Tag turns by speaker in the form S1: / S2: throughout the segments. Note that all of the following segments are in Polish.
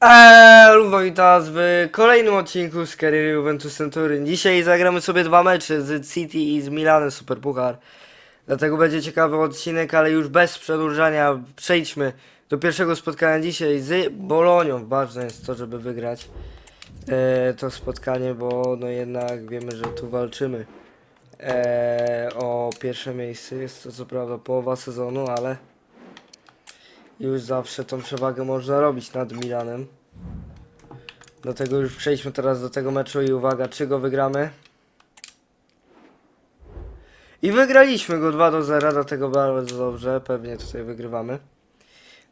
S1: Eee, witam w kolejnym odcinku z kariery Juventus Centurion. Dzisiaj zagramy sobie dwa mecze z City i z Milanem Superpuchar. Dlatego będzie ciekawy odcinek, ale już bez przedłużania przejdźmy do pierwszego spotkania dzisiaj z Bolonią. Ważne jest to, żeby wygrać e, to spotkanie, bo no jednak wiemy, że tu walczymy e, o pierwsze miejsce. Jest to co prawda połowa sezonu, ale już zawsze tą przewagę można robić nad Milanem. Dlatego już przejdźmy teraz do tego meczu i uwaga, czy go wygramy. I wygraliśmy go 2 do 0, dlatego bardzo dobrze, pewnie tutaj wygrywamy.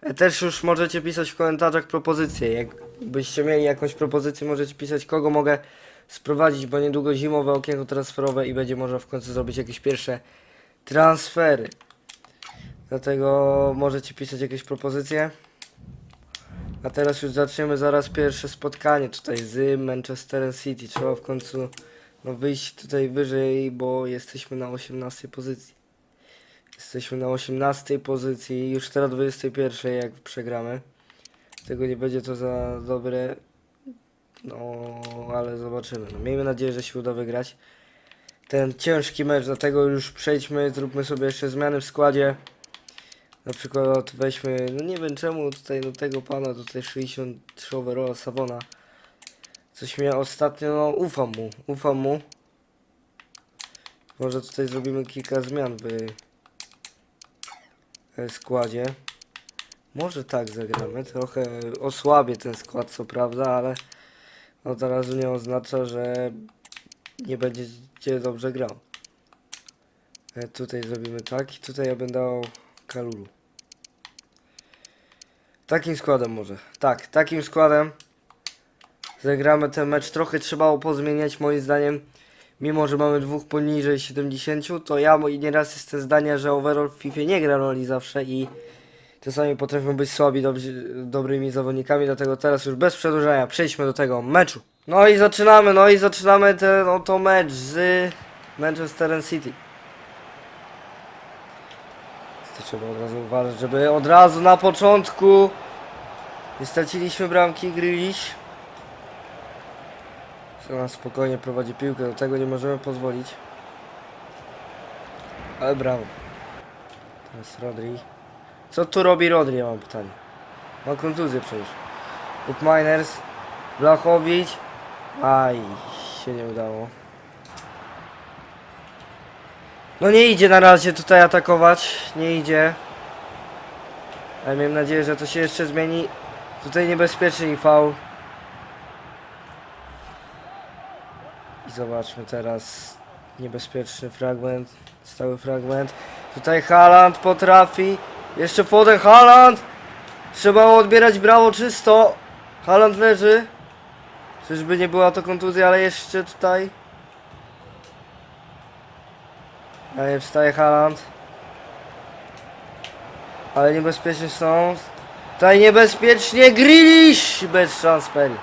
S1: E, Też już możecie pisać w komentarzach propozycje. Jakbyście mieli jakąś propozycję, możecie pisać kogo mogę sprowadzić, bo niedługo zimowe okienko transferowe i będzie można w końcu zrobić jakieś pierwsze transfery. Dlatego możecie pisać jakieś propozycje. A teraz już zaczniemy zaraz pierwsze spotkanie tutaj z Manchesterem City. Trzeba w końcu no, wyjść tutaj wyżej, bo jesteśmy na 18 pozycji. Jesteśmy na 18 pozycji, już teraz 21 jak przegramy. Tego nie będzie to za dobre. No, ale zobaczymy. No, miejmy nadzieję, że się uda wygrać. Ten ciężki mecz, dlatego już przejdźmy, zróbmy sobie jeszcze zmiany w składzie. Na przykład weźmy, no nie wiem czemu tutaj do tego pana, tutaj 63 overall Savona. Coś mnie ostatnio, no ufam mu, ufam mu. Może tutaj zrobimy kilka zmian w e, składzie. Może tak zagramy, trochę osłabię ten skład co prawda, ale no to razu nie oznacza, że nie będzie dobrze grał. E, tutaj zrobimy tak i tutaj ja będę dał Kalulu. Takim składem może. Tak, takim składem zagramy ten mecz. Trochę trzeba pozmieniać moim zdaniem. Mimo, że mamy dwóch poniżej 70, to ja nieraz jestem zdania, że overall w FIFA nie gra roli zawsze i czasami potrafią być słabi, dobrzy, dobrymi zawodnikami, dlatego teraz już bez przedłużania przejdźmy do tego meczu. No i zaczynamy, no i zaczynamy ten oto mecz z Manchesterem City. To trzeba od razu uważać, żeby od razu na początku nie straciliśmy bramki, Grealish. Ona spokojnie prowadzi piłkę, do tego nie możemy pozwolić. Ale brawo. Teraz Rodri. Co tu robi Rodri, ja mam pytanie. Ma kontuzję przecież. Up Miners. Blachowicz. Aj, się nie udało. No nie idzie na razie tutaj atakować, nie idzie. Ale mam nadzieję, że to się jeszcze zmieni. Tutaj niebezpieczny i faul. I zobaczmy teraz niebezpieczny fragment, stały fragment. Tutaj Haaland potrafi. Jeszcze Foden Haaland! Trzeba odbierać brawo czysto. Haaland leży. Czyżby nie była to kontuzja, ale jeszcze tutaj. Ale wstaje Haaland. Ale niebezpiecznie są. Tutaj niebezpiecznie Grilish bez transferu.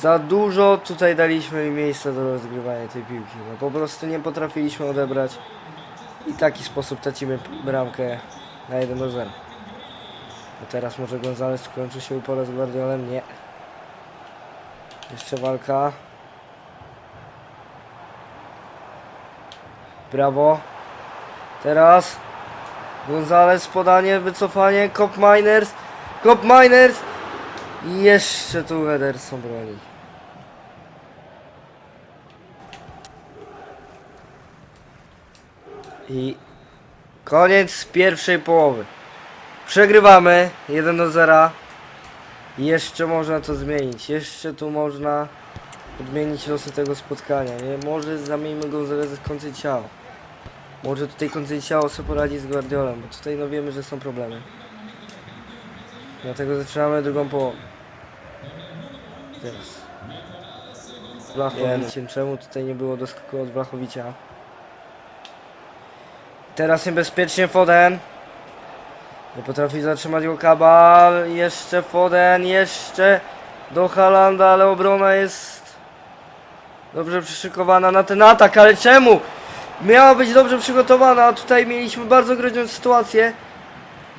S1: Za dużo tutaj daliśmy miejsca do rozgrywania tej piłki. No po prostu nie potrafiliśmy odebrać. I w taki sposób tracimy bramkę na 1 do 0. A teraz może Gonzales skończy się upora z Guardiolem? Nie. Jeszcze walka. Brawo. Teraz Gonzales, podanie, wycofanie, Cop Miners, Cop Miners i jeszcze tu Ederson broni. I koniec pierwszej połowy. Przegrywamy 1 do 0. Jeszcze można to zmienić. Jeszcze tu można odmienić losy tego spotkania. Nie? Może zamieńmy go z końca ciała. Może tutaj Conceição sobie poradzi z Guardiolem, bo tutaj no wiemy, że są problemy. Dlatego zaczynamy drugą połowę. Teraz. Blachowiciem. Czemu tutaj nie było doskoku od Blachowicza? Teraz niebezpiecznie Foden. Nie potrafi zatrzymać go Kabal. Jeszcze Foden, jeszcze do Halanda, ale obrona jest dobrze przyszykowana na ten atak, ale czemu? Miała być dobrze przygotowana, a tutaj mieliśmy bardzo groźną sytuację.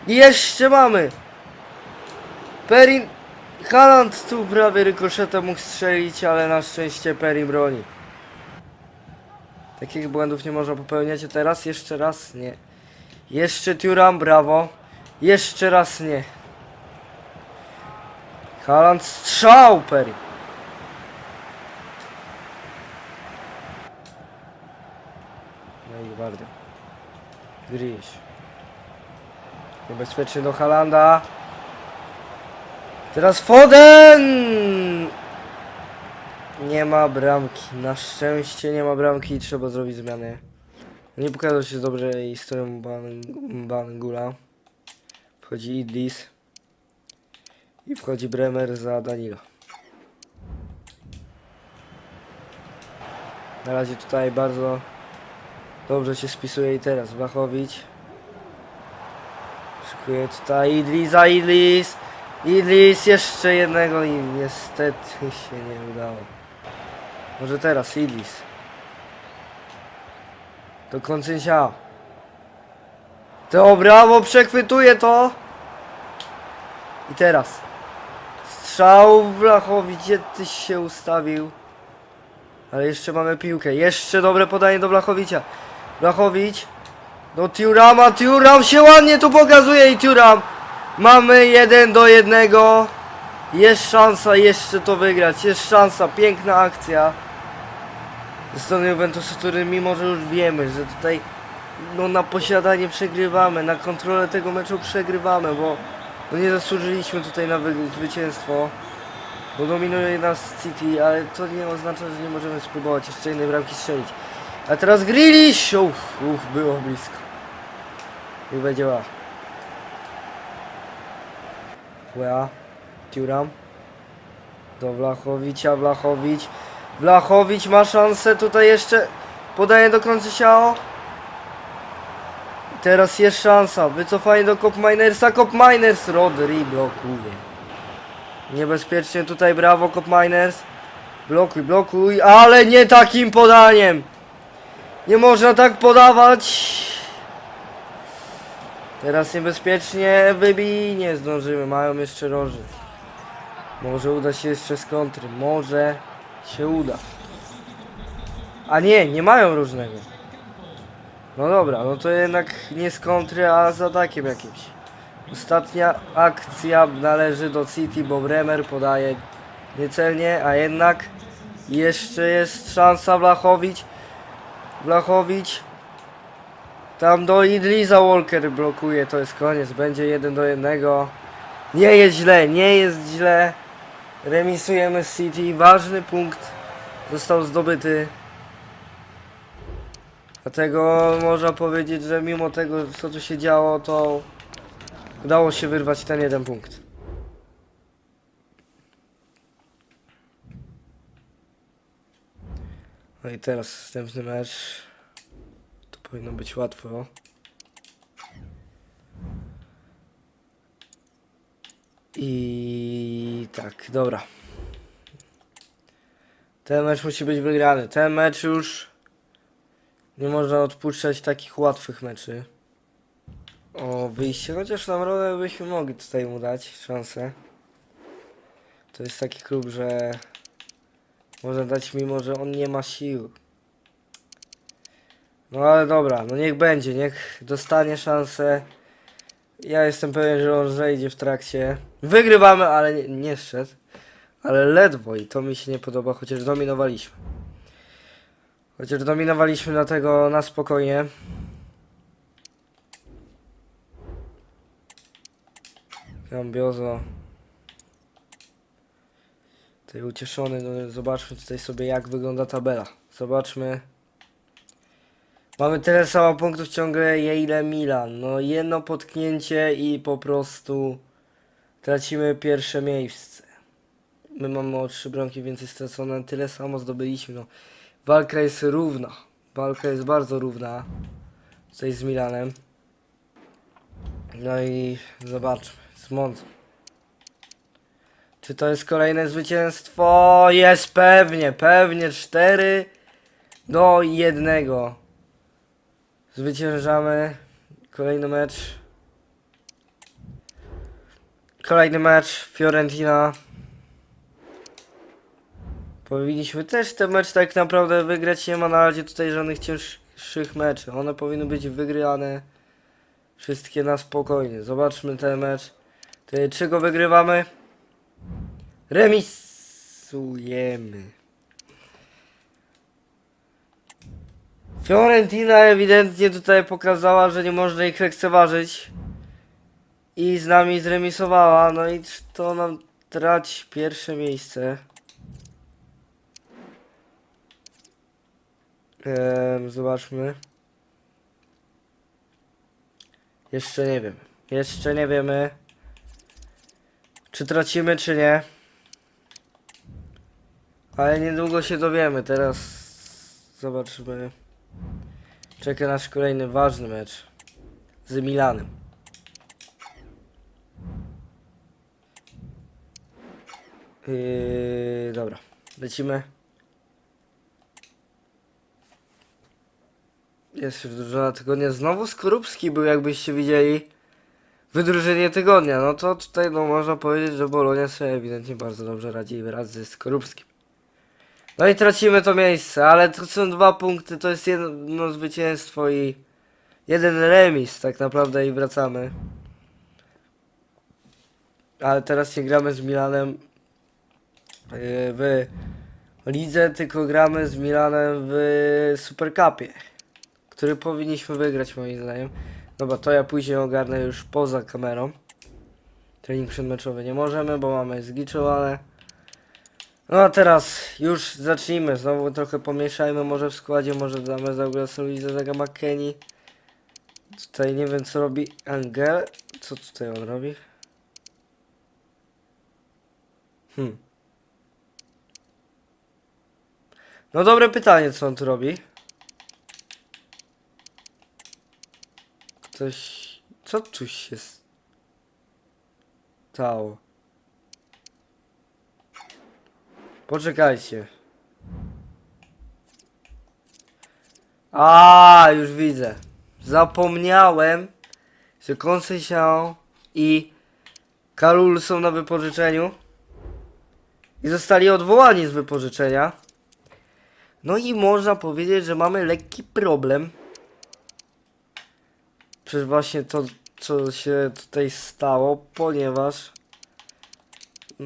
S1: I jeszcze mamy. Perin. Haaland tu prawie rykoszetem mógł strzelić, ale na szczęście Peri broni. Takich błędów nie można popełniać, a teraz jeszcze raz nie. Jeszcze Turam, brawo. Jeszcze raz nie. Haaland strzał, Peri. No i bardzo. Gryź. Niebezpiecznie do Halanda. Teraz Foden! Nie ma bramki. Na szczęście nie ma bramki i trzeba zrobić zmiany. Nie pokazał się z dobrej strony Ban- Bangula. Wchodzi Idlis. I wchodzi Bremer za Danilo. Na razie tutaj bardzo dobrze się spisuje i teraz Wachowicz. Szykuje tutaj Idlis za Idlis. Idlis jeszcze jednego i niestety się nie udało. Może teraz Idlis. Do końca. To brawo, przechwytuje to. I teraz. Strzał w Blachowicz, gdzie tyś się ustawił. Ale jeszcze mamy piłkę. Jeszcze dobre podanie do Blachowicza. Blachowicz. Do Tiurama. Tiuram się ładnie tu pokazuje i Tiuram. Mamy jeden do jednego. Jest szansa jeszcze to wygrać. Jest szansa. Piękna akcja. Ze strony Juventusu, który mimo, że już wiemy, że tutaj no, na posiadanie przegrywamy, na kontrolę tego meczu przegrywamy, bo no, nie zasłużyliśmy tutaj na wy- zwycięstwo. Bo dominuje nas City, ale to nie oznacza, że nie możemy spróbować jeszcze jednej bramki strzelić. A teraz Grealish! Uff, uff, było blisko. I będzie ła. Łea. Do Wlachowicza, Wlachowicz. Wlachowicz ma szansę tutaj jeszcze. Podaje do. I Teraz jest szansa. Wycofanie do Cop Minersa. Cop Miners. Rodri blokuje. Niebezpiecznie tutaj, brawo Cop Miners. Blokuj, blokuj, ale nie takim podaniem. Nie można tak podawać. Teraz niebezpiecznie wybij. Nie zdążymy, mają jeszcze roży. Może uda się jeszcze z kontry. Może się uda. A nie, nie mają różnego. No dobra, no to jednak nie z kontry, a z atakiem jakimś. Ostatnia akcja należy do City, bo Bremer podaje niecelnie, a jednak jeszcze jest szansa Blachowicz. Blachowicz. Tam do Idlisa Walker blokuje, to jest koniec, będzie jeden do jednego. Nie jest źle, nie jest źle. Remisujemy z City, ważny punkt został zdobyty. Dlatego można powiedzieć, że mimo tego co tu się działo, to udało się wyrwać ten jeden punkt. No i teraz następny mecz. To powinno być łatwo. I tak, dobra. Ten mecz musi być wygrany. Ten mecz już nie można odpuszczać takich łatwych meczy. O wyjście, chociaż naprawdę byśmy mogli tutaj mu dać szansę. To jest taki klub, że można dać mimo, że on nie ma sił. No ale dobra, no niech będzie, niech dostanie szansę. Ja jestem pewien, że on zejdzie w trakcie. Wygrywamy, ale nie, nie szedł. Ale ledwo i to mi się nie podoba, chociaż dominowaliśmy. Chociaż dominowaliśmy dlatego na spokojnie. Gambiozo. Tutaj ucieszony, no zobaczmy tutaj sobie jak wygląda tabela. Zobaczmy. Mamy tyle samo punktów ciągle ile Milan. No jedno potknięcie i po prostu tracimy pierwsze miejsce. My mamy o trzy bramki więcej stracone, tyle samo zdobyliśmy. No. Walka jest równa. Walka jest bardzo równa. Tutaj z Milanem. No i zobaczmy. Z Monzą. Czy to jest kolejne zwycięstwo? Jest pewnie, pewnie 4 do 1. Zwyciężamy. Kolejny mecz. Kolejny mecz. Fiorentina Powinniśmy też ten mecz tak naprawdę wygrać. Nie ma na razie tutaj żadnych cięższych meczy. One powinny być wygrane wszystkie na spokojnie. Zobaczmy ten mecz. Ty, czy go wygrywamy? Remisujemy. Fiorentina ewidentnie tutaj pokazała, że nie można ich lekceważyć. I z nami zremisowała. No i to nam traci pierwsze miejsce. Ehm, zobaczmy. Jeszcze nie wiem. Jeszcze nie wiemy. Czy tracimy, czy nie. Ale niedługo się dowiemy. Teraz zobaczymy. Czeka nasz kolejny ważny mecz z Milanem. Yy, dobra, lecimy. Jest już drużyna tygodnia. Znowu Skorupski był, jakbyście widzieli. Wydrużenie tygodnia. No to tutaj no, można powiedzieć, że Bolonia sobie ewidentnie bardzo dobrze radzi wraz ze Skorupskim. No i tracimy to miejsce, ale to są dwa punkty, to jest jedno zwycięstwo i jeden remis tak naprawdę i wracamy. Ale teraz nie gramy z Milanem yy, w lidze, tylko gramy z Milanem w Super Cupie, który powinniśmy wygrać moim zdaniem. Dobra, to ja później ogarnę już poza kamerą. Trening przedmeczowy nie możemy, bo mamy zgliczowane. No a teraz już zacznijmy. Znowu trochę pomieszajmy może w składzie. Może damy za Solizera McKenny. Tutaj nie wiem co robi Angel. Co tutaj on robi? Hmm. No dobre pytanie co on tu robi. Ktoś... Co tu się stało? Poczekajcie. A, już widzę. Zapomniałem, że Conceição i Kalul są na wypożyczeniu. I zostali odwołani z wypożyczenia. No i można powiedzieć, że mamy lekki problem. Przez właśnie to, co się tutaj stało, ponieważ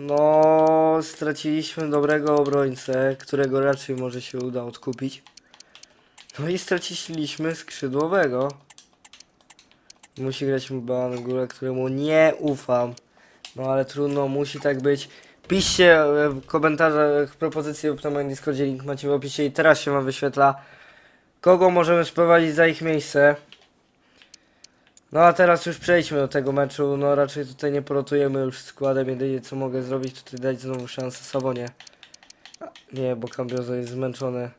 S1: no, straciliśmy dobrego obrońcę, którego raczej może się uda odkupić. No i straciliśmy skrzydłowego. Musi grać Bangula, któremu nie ufam. No ale trudno, musi tak być. Piszcie e, w komentarzach propozycje na moim Discordzie, link macie w opisie i teraz się wam wyświetla. Kogo możemy sprowadzić za ich miejsce. No a teraz już przejdźmy do tego meczu. No raczej tutaj nie porotujemy już składem. Jedynie co mogę zrobić, tutaj dać znowu szansę Sawonie. A, Nie, bo Cambiozo jest zmęczony.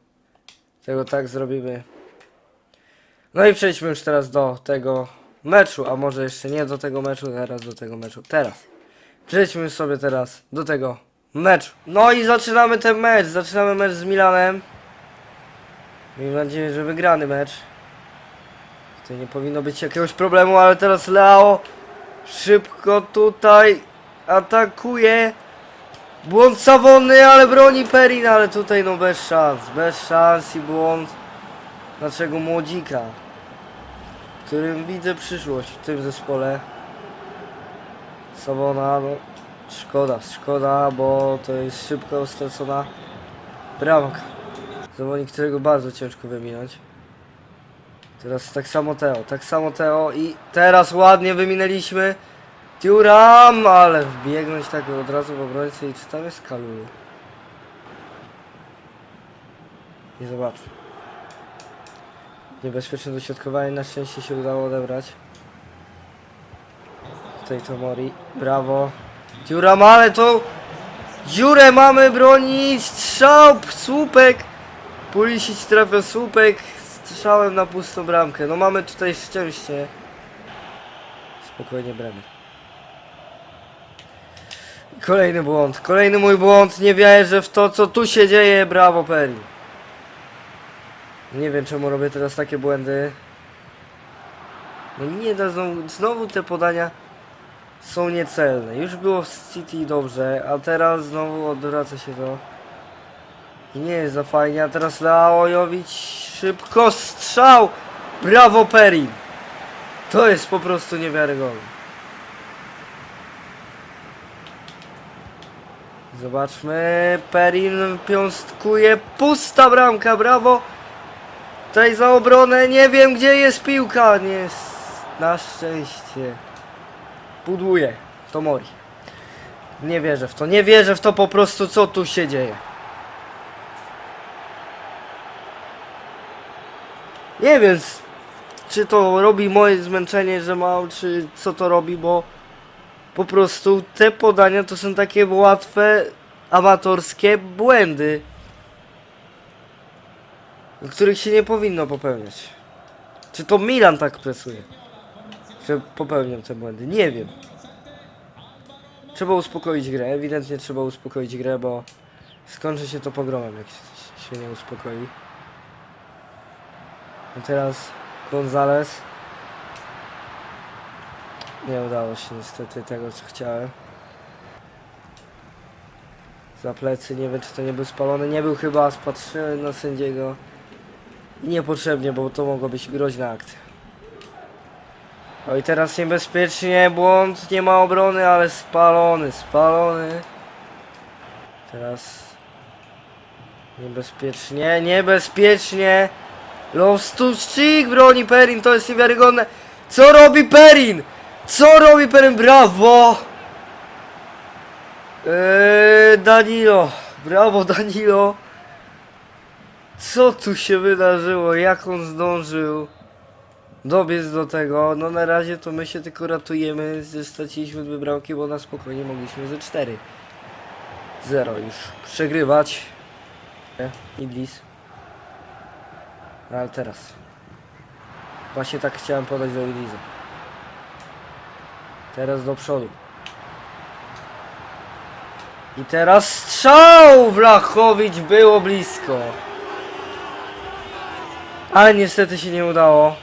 S1: Tego tak zrobimy. No i przejdźmy już teraz do tego meczu, a może jeszcze nie do tego meczu, teraz do tego meczu. Teraz. Przejdźmy sobie teraz do tego meczu. No i zaczynamy ten mecz. Zaczynamy mecz z Milanem. Miejmy nadzieję, że wygrany mecz. Tutaj nie powinno być jakiegoś problemu, ale teraz Leo szybko tutaj atakuje. Błąd Sawony, ale broni Perin, ale tutaj no bez szans, bez szans i błąd naszego młodzika, którym widzę przyszłość w tym zespole. Sawona, no szkoda, szkoda, bo to jest szybko stracona bramka. Zawodnik, którego bardzo ciężko wyminąć. Teraz tak samo Teo, tak samo Teo i teraz ładnie wyminęliśmy. Turam, ale wbiegnąć tak od razu w obrońcę i czy tam jest Kalulu? Nie zobaczę. Niebezpieczne dośrodkowanie, na szczęście się udało odebrać. Tutaj Tomori, brawo. Turam, ale to dziurę mamy broni, strzał, słupek. Pulisic trafia słupek, strzałem na pustą bramkę. No mamy tutaj szczęście. Spokojnie Bremer. Kolejny błąd, kolejny mój błąd. Nie wierzę w to, co tu się dzieje. Brawo, Peri. Nie wiem, czemu robię teraz takie błędy. No nie da znowu, znowu te podania są niecelne. Już było w City dobrze, a teraz znowu odwraca się to. Nie jest za fajnie, a teraz Laojowicz szybko strzał! Brawo Perin! To jest po prostu niewiarygodne. Zobaczmy, Perin piąstkuje, pusta bramka, brawo! Tutaj za obronę, nie wiem gdzie jest piłka, nie jest, na szczęście. Buduje, to Mori. Nie wierzę w to, nie wierzę w to po prostu, co tu się dzieje. Nie wiem, czy to robi moje zmęczenie, że mam, czy co to robi, bo po prostu te podania to są takie łatwe, amatorskie błędy, których się nie powinno popełniać. Czy to Milan tak presuje, że popełniam te błędy? Nie wiem. Trzeba uspokoić grę, ewidentnie trzeba uspokoić grę, bo skończy się to pogromem, jak się nie uspokoi. A teraz Gonzales. Nie udało się niestety tego, co chciałem. Za plecy, nie wiem czy to nie był spalony. Nie był chyba, spatrzyłem na sędziego. I niepotrzebnie, bo to mogła być groźna akcja. O i teraz niebezpiecznie, błąd, nie ma obrony, ale spalony, spalony. Teraz niebezpiecznie, niebezpiecznie. Loftus-Cheek broni Perin, to jest niewiarygodne. Co robi Perin? Co robi Perin? Brawo! Eee, Danilo, brawo Danilo. Co tu się wydarzyło? Jak on zdążył dobiec do tego? No na razie to my się tylko ratujemy, straciliśmy dwie bramki, bo na spokojnie mogliśmy ze 4. 0 już przegrywać. Idlis. No, Ale teraz. Właśnie tak chciałem podać do Iliza. Teraz do przodu. I teraz strzał! Wlachowicz było blisko. Ale niestety się nie udało.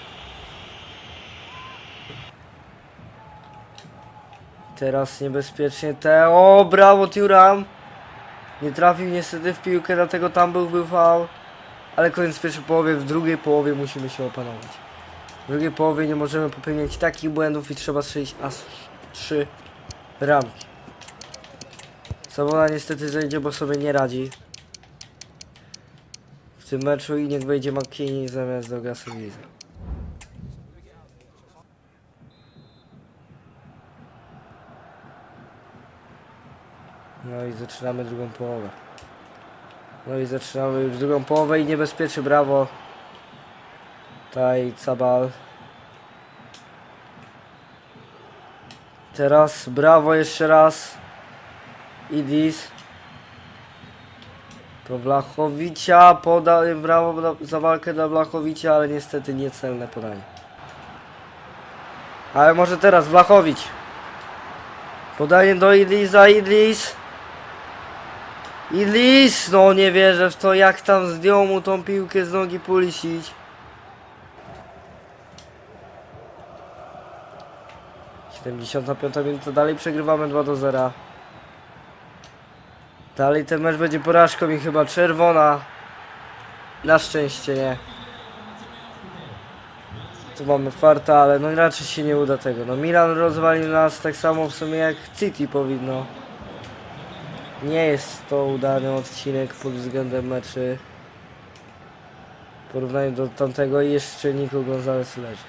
S1: Teraz niebezpiecznie te. O, brawo Turam! Nie trafił niestety w piłkę, dlatego tam był był. Ale koniec pierwszej połowy, w drugiej połowie musimy się opanować. W drugiej połowie nie możemy popełniać takich błędów i trzeba strzelić aż trzy ramki. Sabola niestety zejdzie, bo sobie nie radzi. W tym meczu i niech wejdzie McKinney zamiast do Gasoliza. No i zaczynamy drugą połowę. No i zaczynamy już drugą połowę i niebezpiecznie, brawo. Tutaj Cabal. Teraz brawo jeszcze raz. Idis. To Wlachowicza poda, brawo za walkę dla Wlachowicza, ale niestety niecelne podanie. Ale może teraz Wlachowicz. Podanie do Idlisa, Idlis. Idlis, no nie wierzę w to, jak tam zdjął mu tą piłkę z nogi Pulisic. Siedemdziesiąta piąta minuta, dalej przegrywamy 2 do 0. Dalej ten mecz będzie porażką i chyba czerwona. Na szczęście nie. Tu mamy farta, ale no raczej się nie uda tego. No Milan rozwalił nas tak samo w sumie jak City powinno. Nie jest to udany odcinek pod względem meczy. W porównaniu do tamtego jeszcze Nico Gonzalez leży.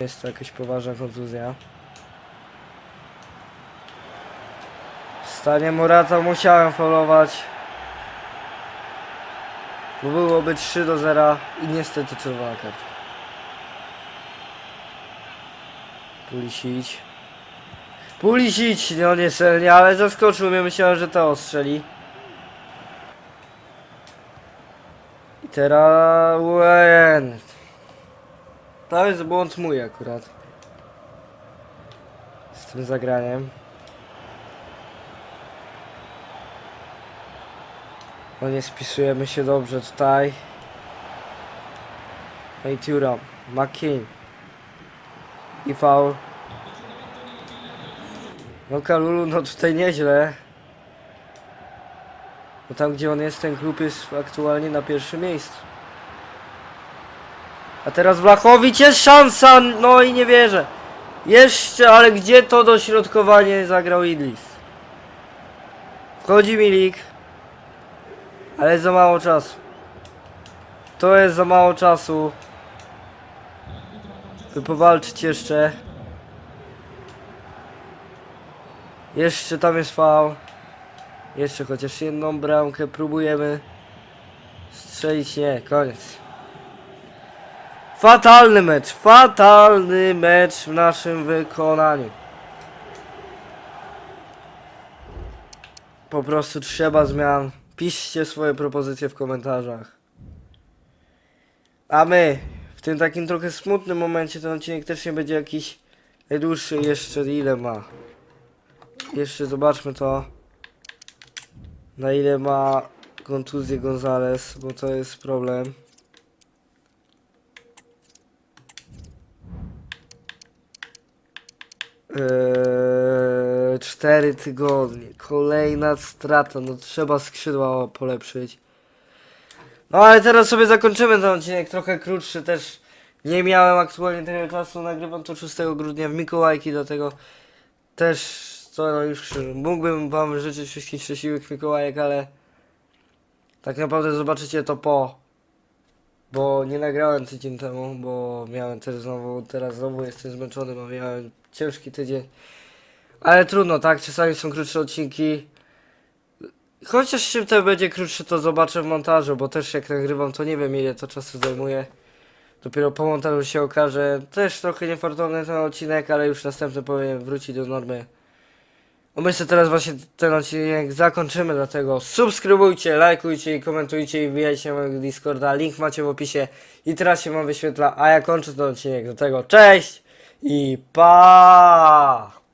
S1: Jest to jakaś poważna kontuzja. W stanie Morata musiałem faulować. Bo byłoby 3 do 0 i niestety czerwona kartka. Pulisic. Pulisic, no niecelnie, ale zaskoczył mnie, myślałem, że to ostrzeli. I teraz Wen. To jest błąd mój akurat. Z tym zagraniem. No nie spisujemy się dobrze tutaj. No i Thuram, McKean. I faul. No Kalulu, no tutaj nieźle. Bo tam gdzie on jest, ten klub jest aktualnie na pierwszym miejscu. A teraz Blachowicz jest szansa, no i nie wierzę. Jeszcze, ale gdzie to dośrodkowanie zagrał Idlis? Wchodzi Milik. Ale za mało czasu. To jest za mało czasu. By powalczyć jeszcze. Jeszcze tam jest fał. Jeszcze chociaż jedną bramkę próbujemy strzelić. Nie, koniec. Fatalny mecz, fatalny mecz w naszym wykonaniu. Po prostu trzeba zmian. Piszcie swoje propozycje w komentarzach. A my w tym takim trochę smutnym momencie ten odcinek też nie będzie jakiś najdłuższy jeszcze ile ma. Jeszcze zobaczmy to. Na ile ma kontuzję Gonzales, bo to jest problem. Eee, cztery tygodnie. Kolejna strata. No trzeba skrzydła polepszyć. No ale teraz sobie zakończymy ten odcinek trochę krótszy też. Nie miałem aktualnie tyle czasu. Nagrywam to 6 grudnia w Mikołajki, do tego też co no już mógłbym wam życzyć wszystkich szczęśliwych Mikołajek, ale tak naprawdę zobaczycie to po. Bo nie nagrałem tydzień temu, bo miałem też znowu, teraz znowu jestem zmęczony, bo miałem ciężki tydzień. Ale trudno, tak? Czasami są krótsze odcinki. Chociaż się to będzie krótszy, to zobaczę w montażu, bo też jak nagrywam, to nie wiem ile to czasu zajmuje. Dopiero po montażu się okaże. Też trochę niefortunny ten odcinek, ale już następny powinien wrócić do normy. No my sobie teraz właśnie ten odcinek zakończymy, dlatego subskrybujcie, lajkujcie i komentujcie i wbijajcie mojego Discorda, link macie w opisie i teraz się wam wyświetla, a ja kończę ten odcinek, do tego cześć i pa!